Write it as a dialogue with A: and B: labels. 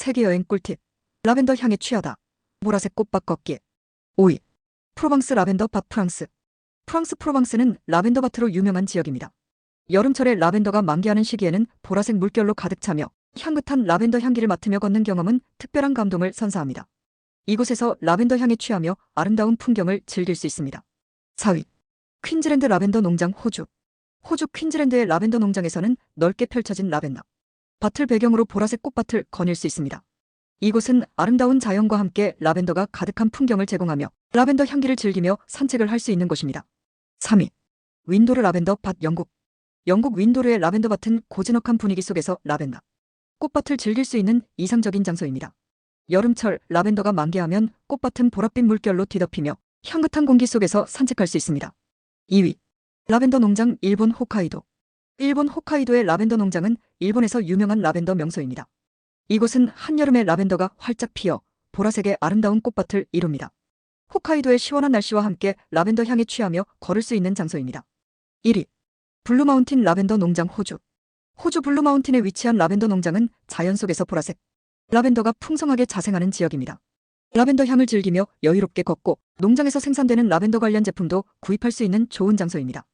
A: 세계여행 꿀팁. 라벤더 향에 취하다. 보라색 꽃밭 걷기. 5위. 프로방스 라벤더 밭 프랑스. 프랑스 프로방스는 라벤더 밭으로 유명한 지역입니다. 여름철에 라벤더가 만개하는 시기에는 보라색 물결로 가득 차며 향긋한 라벤더 향기를 맡으며 걷는 경험은 특별한 감동을 선사합니다. 이곳에서 라벤더 향에 취하며 아름다운 풍경을 즐길 수 있습니다. 4위. 퀸즈랜드 라벤더 농장 호주. 호주 퀸즈랜드의 라벤더 농장에서는 넓게 펼쳐진 라벤더. 밭을 배경으로 보라색 꽃밭을 거닐 수 있습니다. 이곳은 아름다운 자연과 함께 라벤더가 가득한 풍경을 제공하며 라벤더 향기를 즐기며 산책을 할 수 있는 곳입니다. 3위. 윈도르 라벤더 밭 영국. 영국 윈도르의 라벤더 밭은 고즈넉한 분위기 속에서 라벤더 꽃밭을 즐길 수 있는 이상적인 장소입니다. 여름철 라벤더가 만개하면 꽃밭은 보랏빛 물결로 뒤덮이며 향긋한 공기 속에서 산책할 수 있습니다. 2위. 라벤더 농장 일본 홋카이도. 일본 홋카이도의 라벤더 농장은 일본에서 유명한 라벤더 명소입니다. 이곳은 한여름에 라벤더가 활짝 피어 보라색의 아름다운 꽃밭을 이룹니다. 홋카이도의 시원한 날씨와 함께 라벤더 향에 취하며 걸을 수 있는 장소입니다. 1위. 블루마운틴 라벤더 농장 호주. 호주 블루마운틴에 위치한 라벤더 농장은 자연 속에서 보라색. 라벤더가 풍성하게 자생하는 지역입니다. 라벤더 향을 즐기며 여유롭게 걷고 농장에서 생산되는 라벤더 관련 제품도 구입할 수 있는 좋은 장소입니다.